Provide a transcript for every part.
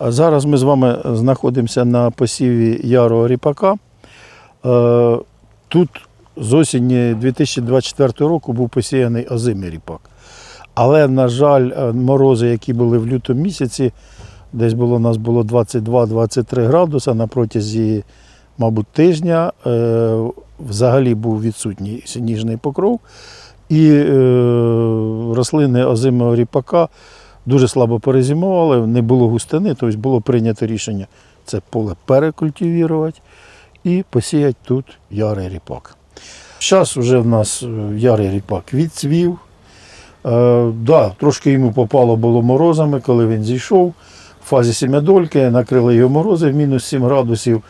Зараз ми з вами знаходимося на посіві ярого ріпака. Е, Тут з осені 2024 року був посіяний озимий ріпак. Але, на жаль, е, морози, які були в лютому місяці, десь було у нас було 22-23 градуса на протязі, мабуть, тижня. е, Взагалі був відсутній сніжний покров. І рослини озимого ріпака дуже слабо перезимували, не було густини, тобто було прийнято рішення це поле перекультивувати і посіяти тут ярий ріпак. Зараз вже в нас е, ярий ріпак відцвів. Е, да, трошки йому попало було морозами, коли він зійшов. В фазі сім'ядольки накрили його морози в мінус 7 градусів.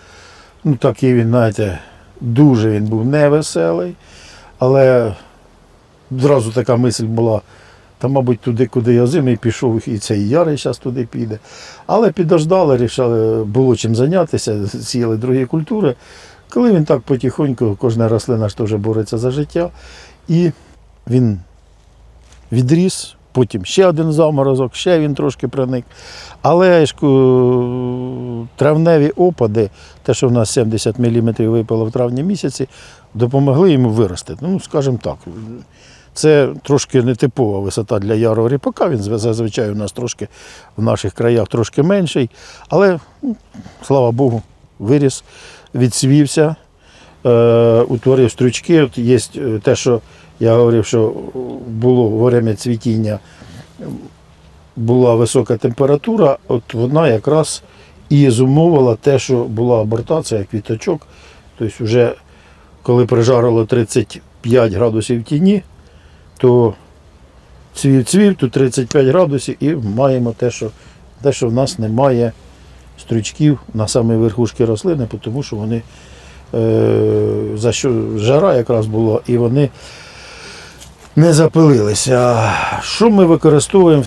Ну, такий він, знаєте, дуже він був невеселий. Але одразу така мисль була, та, мабуть, туди, куди я зимий пішов, і цей ярий зараз туди піде. Але підождали, рішали, було чим зайнятися, сіяли другі культури. Коли він так потихоньку, кожна рослина ж теж бореться за життя, і він відріс, потім ще один заморозок, ще він трошки проник. Але ж, травневі опади, те, що в нас 70 мм випало в травні місяці, допомогли йому вирости. Ну, скажімо так, це трошки нетипова висота для ярого ріпака. Він зазвичай у нас трошки в наших краях трошки менший. Але, ну, слава Богу, виріс, відсвівся, е, утворив стручки. От є е, те, що я говорив, що було во время цвітіння була висока температура, от вона якраз і зумовила те, що була абортація квіточок. Тобто, вже коли прижарило 35 градусів тіні, то цвів цвів, тут 35 градусів, і маємо те, що, те, що в нас немає стрючків на самій верхушці рослини, тому що вони е, за що жара якраз була, і вони не запилилися. Що ми використовуємо в